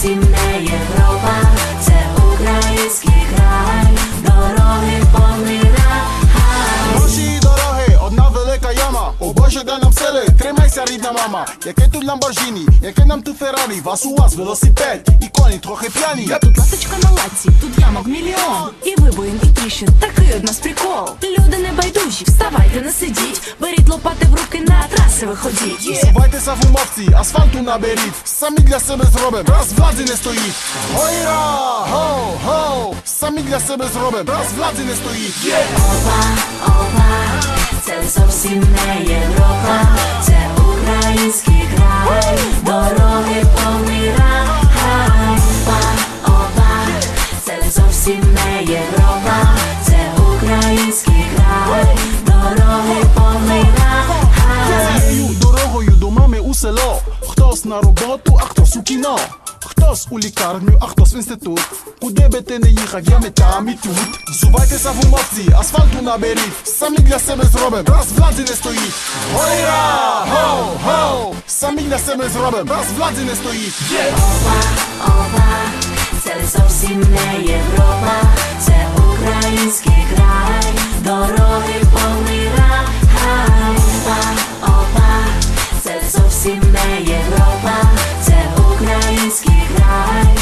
зовсім не Європа, це український край, дороги помирай. Наші дороги, одна велика яма. О Боже, де нам сили, тримайся, рідна мама. Яке тут Ламборджині, яке нам тут Феррарі, вас у вас велосипед, і коні трохи п'яні. Я Тут ласточка на лаці, тут ямок мільйон І вибоїн, і тріщин, такий од нас прикол Люди не байдужі, вставайте, не сидіть Беріть лопати в руки, на траси виходіть Є. Сувайтеся в умовці, асфальту наберіть, самі для себе зробим, раз влади не стоїть. Гойра, гоу, гоу, самі для себе зробим, раз влади не стоїть. Є! Опа, опа, це зовсім не Європа, це зовсім не Європа, це український край, дороги помирай. Цією дорогою до мами у село. Хтось на роботу, а хтось у кіно. Хтось у лікарню, а хтось в інститут. Куди би ти не їхав, я ми там і тут. Взувайтеся в умовці, асфальту наберіть. Самі для себе зробим, раз влади не стоїть. Гойра! Гоу, гоу! Самі для себе зробим, раз влади не стоїть. Є! Опа, опа, це зовсім не Європа, це український край, дороги повний рай. Опа, опа, це зовсім не Європа, це український край.